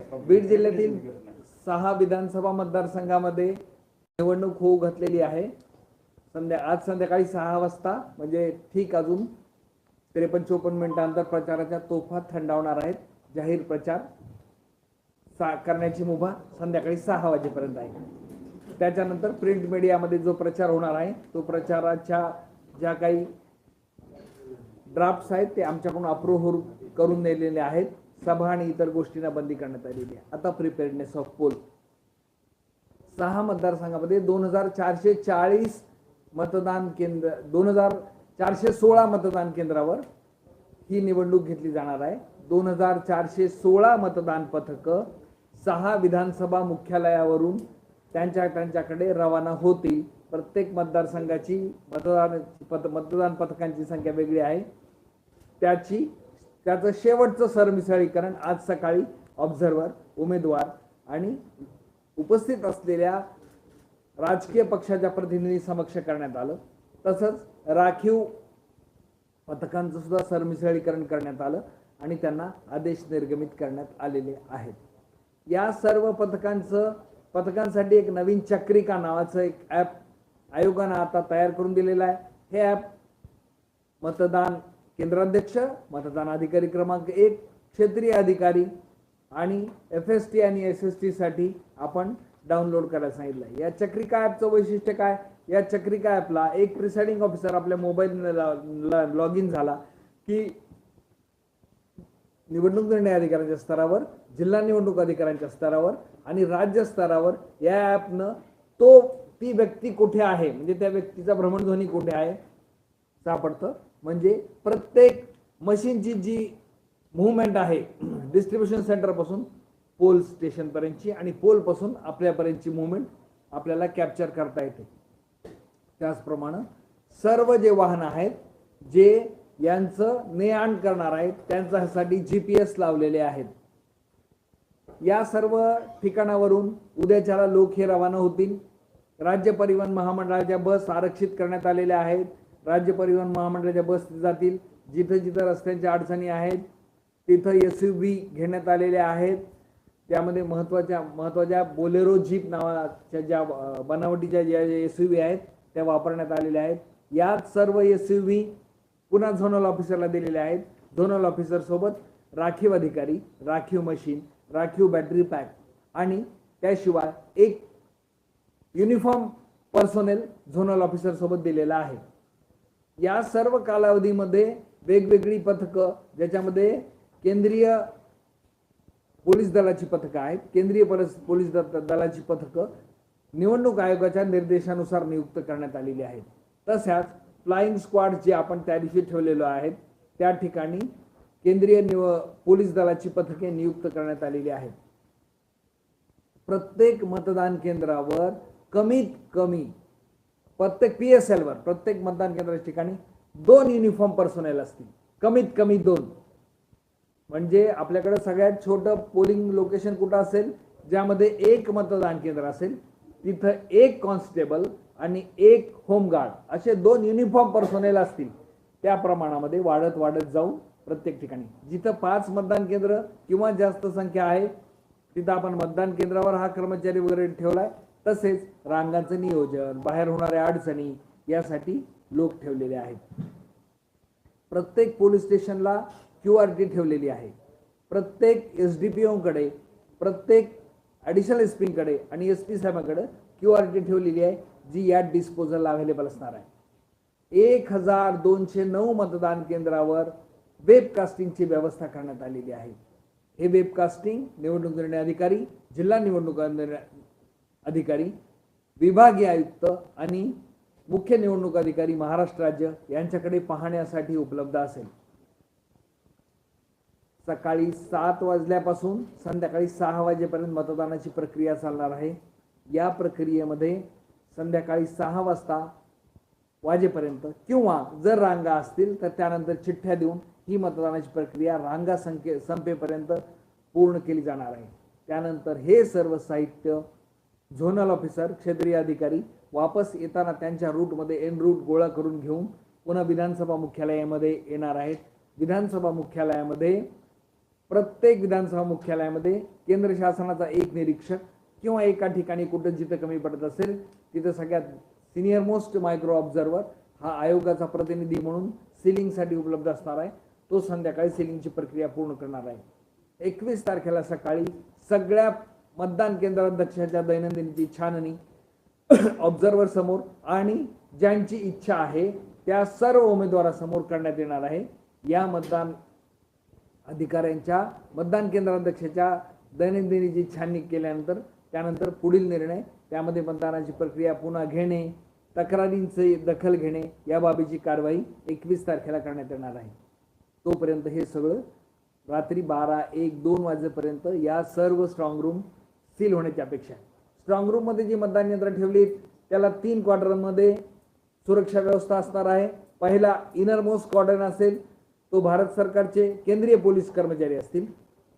बीड जिल्ह्यातील सहा विधानसभा मतदारसंघामध्ये निवडणूक होऊ घातलेली आहे. संध्या आज संध्याकाळी सहा वाजता म्हणजे ठीक अजून त्रेपन्न चोपन्न मिनिटांतर प्रचाराच्या तोफा थंडावणार आहेत. जाहीर प्रचार सा करण्याची मुभा संध्याकाळी सहा वाजेपर्यंत आहे. त्याच्यानंतर प्रिंट मीडियामध्ये जो प्रचार होणार आहे तो प्रचाराच्या ज्या काही ड्राफ्ट्स आहेत ते आमच्याकडून अप्रूव्ह करून नेलेले आहेत. सभा आणि इतर गोष्टींना बंदी करण्यात आलेली आहे. आता प्रिपेअर्डनेस ऑफ पोल सहा मतदारसंघामध्ये दोन हजार चारशे चाळीस मतदान केंद्र दोन हजार चारशे सोळा मतदान केंद्रावर ही निवडणूक घेतली जाणार आहे. दोन हजार चारशे सोळा मतदान पथकं सहा विधानसभा मुख्यालयावरून त्यांच्या त्यांच्याकडे रवाना होतील. प्रत्येक मतदारसंघाची मतदान पथ मतदान पथकांची संख्या वेगळी आहे. त्याची त्याचं शेवटचं सरमिसळीकरण आज सकाळी ऑब्झर्वर उमेदवार आणि उपस्थित असलेल्या राजकीय पक्षाच्या प्रतिनिधी समक्ष करण्यात आलं. तसंच राखीव पथकांचं सुद्धा सरमिसळीकरण करण्यात आलं आणि त्यांना आदेश निर्गमित करण्यात आलेले आहेत. या सर्व पथकांचं पथकांसाठी एक नवीन चक्रिका नावाचं एक ॲप आयोगानं आता तयार करून दिलेलं आहे. हे ॲप मतदान केंद्राध्यक्ष मतदान अधिकारी क्रमांक एक क्षेत्रीय अधिकारी आणि एफ एस टी आणि एस एस टीसाठी आपण डाउनलोड करायला सांगितलं आहे या चक्रिका ॲपचं वैशिष्ट्य काय? या चक्रिका ॲपला एक प्रिसाइडिंग ऑफिसर आपल्या मोबाईल लॉग इन झाला की निवडणूक निर्णय अधिकाऱ्यांच्या स्तरावर जिल्हा निवडणूक अधिकाऱ्यांच्या स्तरावर आणि राज्य स्तरावर या ॲपनं तो ती व्यक्ती कुठे आहे? म्हणजे त्या व्यक्तीचा भ्रमणध्वनी कुठे आहे? सापडतं. म्हणजे प्रत्येक मशीनची जी मुवमेंट आहे डिस्ट्रीब्युशन सेंटरपासून पोल स्टेशनपर्यंतची आणि पोलपासून आपल्यापर्यंतची मुवमेंट आपल्याला कॅप्चर करता येते. त्याचप्रमाणे सर्व जे वाहनं आहेत जे यांचं ने आण करणार आहेत त्यांच्यासाठी जी पी एस लावलेले आहेत. या सर्व ठिकाणावरून उद्याच्याला लोक हे रवाना होतील. राज्य परिवहन महामंडळाच्या बस आरक्षित करण्यात आलेल्या आहेत. राज्य परिवहन महामंडळाच्या बस जातील. जिथं जिथं रस्त्यांच्या अडचणी आहेत तिथं एस यू व्ही घेण्यात आलेल्या आहेत. त्यामध्ये महत्त्वाच्या महत्त्वाच्या बोलेरो जीप नावाच्या ज्या बनावटीच्या ज्या एस यू व्ही आहेत त्या वापरण्यात आलेल्या आहेत. यात सर्व एस यू व्ही पुन्हा झोनल ऑफिसरला दिलेल्या आहेत. झोनल ऑफिसरसोबत राखीव अधिकारी राखीव मशीन राखीव बॅटरी पॅक आणि त्याशिवाय एक युनिफॉर्म पर्सोनेल झोनल ऑफिसरसोबत दिलेला आहे. या सर्व कालावधीमध्ये वेगवेगळी पथकं ज्याच्यामध्ये केंद्रीय पोलीस दलाची पथकं आहेत केंद्रीय पोलीस पोलीस द- दलाची पथकं निवडणूक आयोगाच्या निर्देशानुसार नियुक्त करण्यात आलेली आहेत. तशाच फ्लाइंग स्क्वॉड जे आपण त्या दिवशी ठेवलेलो आहेत त्या ठिकाणी केंद्रीय निव पोलीस दलाची पथके नियुक्त करण्यात आलेली आहेत. प्रत्येक मतदान केंद्रावर कमीत कमी प्रत्येक पी एस एलवर प्रत्येक मतदान केंद्राच्या ठिकाणी दोन युनिफॉर्म पर्सोनेल असतील. कमीत कमी दोन. म्हणजे आपल्याकडे सगळ्यात छोटं पोलिंग लोकेशन कुठं असेल? ज्यामध्ये एक मतदान केंद्र असेल तिथं एक कॉन्स्टेबल आणि एक होमगार्ड असे दोन युनिफॉर्म पर्सोनेल असतील. त्या प्रमाणामध्ये वाढत वाढत जाऊन प्रत्येक ठिकाणी. जिथं पाच मतदान केंद्र किंवा जास्त संख्या आहे तिथं आपण मतदान केंद्रावर हा कर्मचारी वगैरे ठेवलाय. तसेच रांगांचं नियोजन बाहेर होणाऱ्या अडचणी यासाठी लोक ठेवलेले आहेत. प्रत्येक पोलीस स्टेशनला क्यू आर टी ठेवलेली आहे. प्रत्येक एस डी पी ओकडे प्रत्येक ॲडिशनल एस पीकडे आणि एस पी साहेबांकडे क्यू आर टी ठेवलेली आहे जी या डिस्पोजलला अवेलेबल असणार आहे. एक हजार दोनशे नऊ मतदान केंद्रावर वेबकास्टिंगची व्यवस्था करण्यात आलेली आहे. हे वेबकास्टिंग निवडणूक निर्णय अधिकारी जिल्हा निवडणूक निर्णय अधिकारी विभागीय आयुक्त आणि मुख्य निवडणूक अधिकारी महाराष्ट्र राज्य यांच्याकडे पाहण्यासाठी उपलब्ध असेल. सकाळी सात वाजल्यापासून संध्याकाळी सहा वाजेपर्यंत मतदानाची प्रक्रिया चालणार आहे. या प्रक्रियेमध्ये संध्याकाळी सहा वाजता वाजेपर्यंत किंवा जर रांगा असतील तर त्यानंतर चिठ्ठ्या देऊन ही मतदानाची प्रक्रिया रांगा संख्ये संपेपर्यंत पूर्ण केली जाणार आहे. त्यानंतर हे सर्व साहित्य झोनल ऑफिसर क्षेत्रीय अधिकारी वापस येताना त्यांच्या रूटमध्ये एन रूट गोळा करून घेऊन पुन्हा विधानसभा मुख्यालयामध्ये येणार आहेत. विधानसभा मुख्यालयामध्ये प्रत्येक विधानसभा मुख्यालयामध्ये केंद्र शासनाचा एक निरीक्षक किंवा एका ठिकाणी कुठं जिथं कमी पडत असेल तिथं सगळ्यात सिनियर मोस्ट मायक्रो ऑब्झर्वर हा आयोगाचा प्रतिनिधी म्हणून सिलिंगसाठी उपलब्ध असणार आहे. तो संध्याकाळी सिलिंगची प्रक्रिया पूर्ण करणार आहे. एकवीस तारखेला सकाळी सगळ्या मतदान केंद्राध्यक्षाच्या दैनंदिनची छाननी ऑब्झर्वर समोर आणि ज्यांची इच्छा आहे त्या सर्व उमेदवारासमोर करण्यात येणार आहे. या मतदान अधिकाऱ्यांच्या मतदान केंद्राध्यक्षाच्या दैनंदिनीची छाननी केल्यानंतर त्यानंतर पुढील निर्णय त्यामध्ये मतदानाची प्रक्रिया पुन्हा घेणे तक्रारींचे दखल घेणे या बाबीची कारवाई एकवीस तारखेला करण्यात येणार आहे. तोपर्यंत हे सगळं रात्री बारा एक दोन वाजेपर्यंत या सर्व स्ट्रॉंग रूम सील होण्याची अपेक्षा आहे. स्ट्रॉंग रूममध्ये जी मतदान यंत्र ठेवली त्याला तीन क्वार्टरमध्ये सुरक्षा व्यवस्था असणार आहे. पहिला इनर मोस्ट क्वार्टर असेल तो भारत सरकारचे केंद्रीय पोलीस कर्मचारी असतील.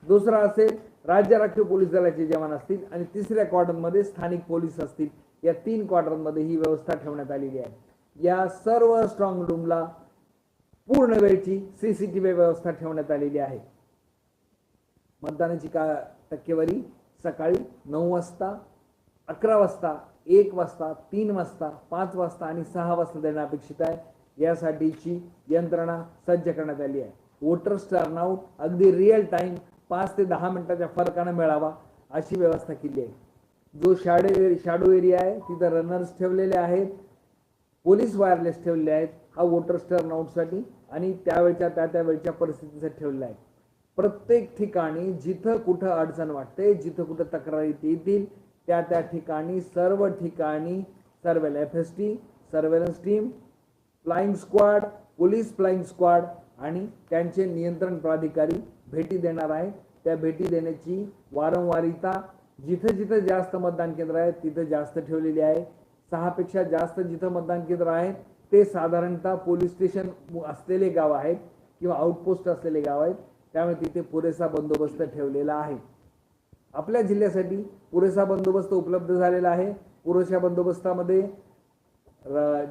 दुसरा असेल राज्य राखीव पोलीस दलाचे जवान असतील. आणि तिसऱ्या क्वार्टरमध्ये स्थानिक पोलीस असतील. या तीन क्वार्टरमध्ये ही व्यवस्था ठेवण्यात आलेली आहे. या सर्व स्ट्रॉंग रूमला पूर्ण वेळची सीसीटीव्ही व्यवस्था ठेवण्यात आलेली आहे. मतदानाची का टक्केवारी सकाळी नऊ वाजता अकरा वाजता एक वाजता तीन वाजता पाच वाजता आणि सहा वाजता देणं अपेक्षित आहे. यासाठीची यंत्रणा सज्ज करण्यात आली आहे. वोटर्स टर्नआउट अगदी रिअल टाइम पाच ते दहा मिनिटाच्या फरकानं मिळावा अशी व्यवस्था केली आहे. जो शाडो शाडो एरिया आहे तिथं रनर्स ठेवलेले आहेत पोलीस वायरलेस ठेवलेले आहेत हा वोटर्स टर्नआउटसाठी आणि त्यावेळच्या त्या त्या वेळच्या परिस्थितीसाठी ठेवलेला आहे. प्रत्येक ठिकाणी जिथं कुठं अडचण वाटते जिथं कुठं तक्रारी येतील त्या त्या ठिकाणी सर्व ठिकाणी surveil F S T surveillance team flying squad police flying squad आणि त्यांचे नियंत्रण प्राधिकारी भेटी देणार आहेत. त्या भेटी देण्याची वारंवारिता जिथं जिथं जास्त मतदान केंद्र आहेत तिथं जास्त ठेवलेली आहे. सहापेक्षा जास्त जिथं मतदान केंद्र आहेत ते साधारणतः पोलीस स्टेशन असलेले गाव आहेत किंवा आउटपोस्ट असलेले गाव आहेत. त्यामुळे तिथे पुरेसा बंदोबस्त ठेवलेला आहे. आपल्या जिल्ह्यासाठी पुरेसा बंदोबस्त उपलब्ध झालेला आहे. पुरेशा बंदोबस्तामध्ये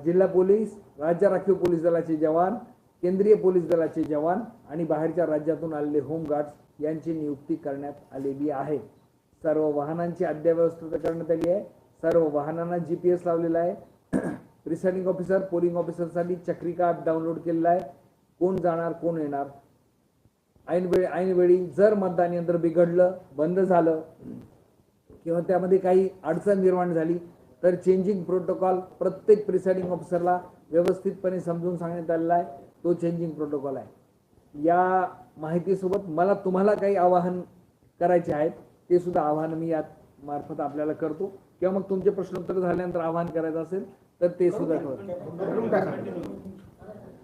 जिल्हा पोलीस राज्य राखीव पोलीस दलाचे जवान केंद्रीय पोलीस दलाचे जवान आणि बाहेरच्या राज्यातून आलेले होमगार्ड्स यांची नियुक्ती करण्यात आलेली आहे. सर्व वाहनांची अद्यव्यवस्था करण्यात आली आहे. सर्व वाहनांना जी पी एस लावलेला आहे. रिसर्निंग ऑफिसर पोलिंग ऑफिसरसाठी चक्रिका ॲप डाउनलोड केलेला आहे. कोण जाणार कोण येणार ऐनवेळी ऐनवेळी जर मतदान यंत्र बिघडलं बंद झालं किंवा त्यामध्ये काही अडचण निर्माण झाली तर चेंजिंग प्रोटोकॉल प्रत्येक प्रिसाइडिंग ऑफिसरला व्यवस्थितपणे समजून सांगण्यात आलेला आहे. तो चेंजिंग प्रोटोकॉल आहे. या माहितीसोबत मला तुम्हाला काही आवाहन करायचे आहेत ते सुद्धा आव्हान मी यात मार्फत आपल्याला करतो. किंवा मग तुमचे प्रश्नोत्तर झाल्यानंतर आवाहन करायचं असेल तर ते सुद्धा करतो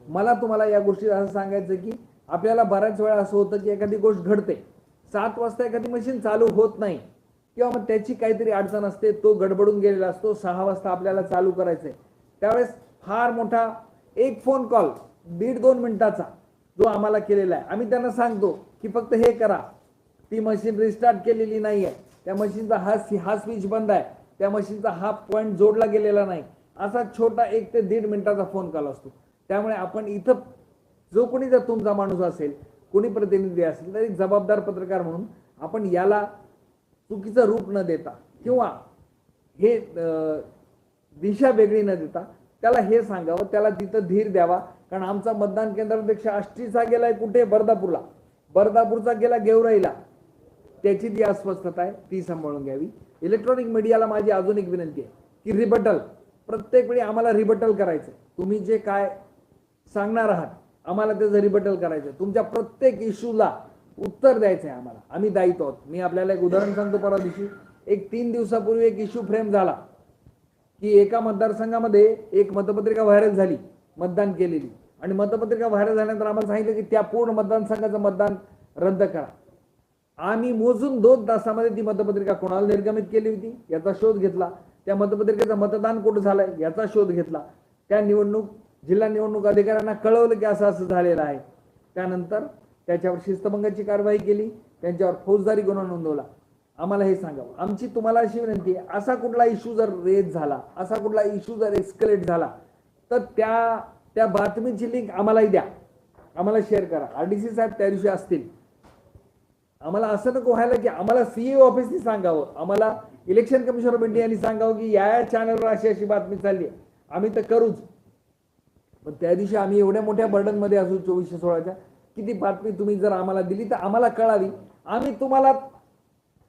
मला तुम्हाला या गोष्टी असं सांगायचं की आपल्याला बऱ्याच वेळा असं होतं की एखादी गोष्ट घडते. सात वाजता एखादी मशीन चालू होत नाही. किंवा मग त्याची काहीतरी अडचण असते तो गडबडून गेलेला असतो सहा वाजता आपल्याला चालू करायचंय. त्यावेळेस फार मोठा एक फोन कॉल दीड दोन मिनिटाचा जो आम्हाला केलेला आहे. आम्ही त्यांना सांगतो की फक्त हे करा. ती मशीन रिस्टार्ट केलेली नाही आहे त्या मशीनचा हा हा स्विच बंद आहे. त्या मशीनचा हा पॉईंट जोडला गेलेला नाही. असा छोटा एक ते दीड मिनिटाचा फोन कॉल असतो. त्यामुळे आपण इथं जो कोणी जर तुमचा माणूस असेल कोणी प्रतिनिधी असेल तर एक जबाबदार पत्रकार म्हणून आपण याला चुकीचं रूप न देता किंवा हे दिशा वेगळी न देता त्याला हे सांगावं त्याला तिथं धीर द्यावा. कारण आमचा मतदान केंद्रापेक्षा आष्टीचा गेलाय कुठे? बर्दापूरला. बर्दापूरचा गेला गेवराईला. त्याची जी अस्वस्थता आहे ती सांभाळून घ्यावी. इलेक्ट्रॉनिक मीडियाला माझी अजून एक विनंती आहे की रिबटल. प्रत्येक वेळी आम्हाला रिबटल करायचं तुम्ही जे काय सांगणार आहात आम्हाला त्याचं रिबटल करायचं तुमच्या प्रत्येक इश्यूला उत्तर द्यायचं आहे आम्हाला. आम्ही दायित्व आहोत. मी आपल्याला एक उदाहरण सांगतो परवा दिवशी एक तीन दिवसापूर्वी एक इश्यू फ्रेम झाला की एका मतदारसंघामध्ये एक मतपत्रिका व्हायरल झाली मतदान केलेली. आणि मतपत्रिका व्हायरल झाल्यानंतर आम्हाला सांगितलं की त्या पूर्ण मतदारसंघाचं मतदान रद्द करा. आम्ही मोजून दोन तासामध्ये ती मतपत्रिका कोणाला निर्गमित केली होती याचा शोध घेतला. त्या मतपत्रिकेचं मतदान कुठं झालंय याचा शोध घेतला. त्या निवडणूक जिल्हा निवडणूक अधिकाऱ्यांना कळवलं की असं असं झालेलं आहे. त्यानंतर त्याच्यावर शिस्तभंगाची कारवाई केली त्यांच्यावर फौजदारी गुन्हा नोंदवला. आम्हाला हे सांगावं. आमची तुम्हाला अशी विनंती आहे असा कुठला इश्यू जर रेज झाला असा कुठला इश्यू जर एक्सकलेट झाला तर त्या त्या बातमीची लिंक आम्हालाही द्या. आम्हाला शेअर करा. आर डी सी साहेब त्या दिवशी असतील. आम्हाला असं नको व्हायला की आम्हाला सीईओ ऑफिसनी सांगावं. आम्हाला इलेक्शन कमिशन ऑफ इंडियानी सांगावं की या या चॅनलवर अशी अशी बातमी चालली आहे. आम्ही तर करूच. पण त्या दिवशी आम्ही एवढ्या मोठ्या बर्डनमध्ये असू चोवीसशे सोळाच्या की ती बातमी तुम्ही जर आम्हाला दिली तर आम्हाला कळावी. आम्ही तुम्हाला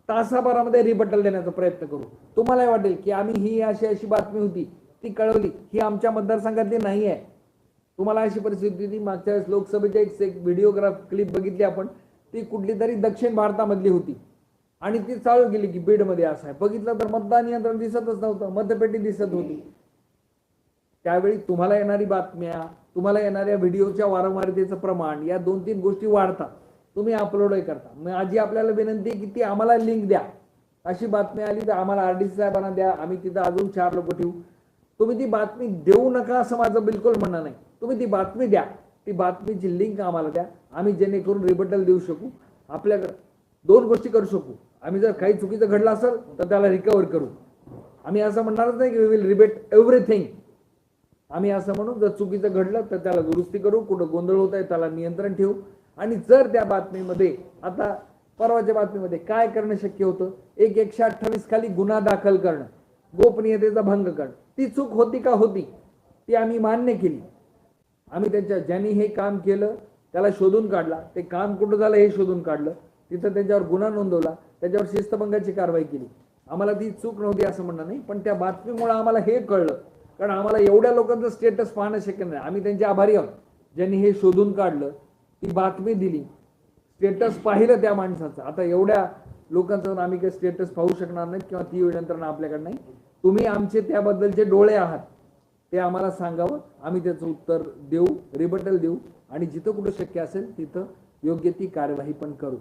तासाभरामध्ये रिबटल देण्याचा प्रयत्न करू. तुम्हालाही वाटेल की आम्ही ही अशी अशी बातमी होती ती कळवली. ही आमच्या मतदारसंघातली नाही आहे. तुम्हाला अशी परिस्थिती होती मागच्या वेळेस लोकसभेच्या एक एक व्हिडिओग्राफ क्लिप बघितली आपण ती कुठली तरी दक्षिण भारतामधली होती. आणि ती चालू गेली की बीडमध्ये असं आहे. बघितलं तर मतदान यंत्र दिसतच नव्हतं मतपेटी दिसत होती. त्यावेळी तुम्हाला येणारी बातम्या तुम्हाला येणाऱ्या व्हिडिओच्या वारंवारतेचं प्रमाण या दोन तीन गोष्टी वाढतात. तुम्ही अपलोडही करता. माझी आपल्याला विनंती आहे की ती आम्हाला लिंक द्या. अशी बातमी आली तर आम्हाला आर डी सी साहेबांना द्या. आम्ही तिथं अजून चार लोक ठेवू. तुम्ही ती बातमी देऊ नका असं माझं बिलकुल म्हणणं नाही. तुम्ही ती बातमी द्या. ती बातमीची लिंक आम्हाला द्या. आम्ही जेणेकरून रिबटल देऊ शकू. आपल्याकडं दोन गोष्टी करू शकू. आम्ही जर काही चुकीचं घडलं असेल तर त्याला रिकवर करू. आम्ही असं म्हणणारच नाही की वी विल रिबेट एव्हरीथिंग आम्ही असं म्हणू जर चुकीचं घडलं तर त्याला दुरुस्ती करू कुठं गोंधळ होत आहे त्याला नियंत्रण ठेवू. आणि जर त्या बातमीमध्ये आता परवाच्या बातमीमध्ये काय करणं शक्य होतं? एक एकशे अठ्ठावीस खाली गुन्हा दाखल करणं गोपनीयतेचा भंग करणं. ती चूक होती का होती? ती आम्ही मान्य केली. आम्ही त्यांच्या ज्यांनी हे काम केलं त्याला शोधून काढला. ते काम कुठं झालं हे शोधून काढलं. तिथं त्यांच्यावर गुन्हा नोंदवला. त्याच्यावर शिस्तभंगाची कारवाई केली. आम्हाला ती चूक नव्हती असं म्हणणं नाही पण त्या बातमीमुळे आम्हाला हे कळलं. कारण आम्हाला एवढ्या लोकांचं स्टेटस पाहणं शक्य नाही. आम्ही त्यांचे आभारी आहोत. ज्यांनी हे शोधून काढलं ती बातमी दिली. स्टेटस पाहिलं त्या माणसाचं. आता एवढ्या लोकांचं आम्ही काही स्टेटस पाहू शकणार नाही किंवा ती यंत्रणा आपल्याकडे नाही. तुम्ही आमचे त्याबद्दलचे डोळे आहात. ते आम्हाला सांगावं. आम्ही त्याचं उत्तर देऊ रिबटल देऊ. आणि जिथं कुठं शक्य असेल तिथं योग्य ती कार्यवाही पण करू.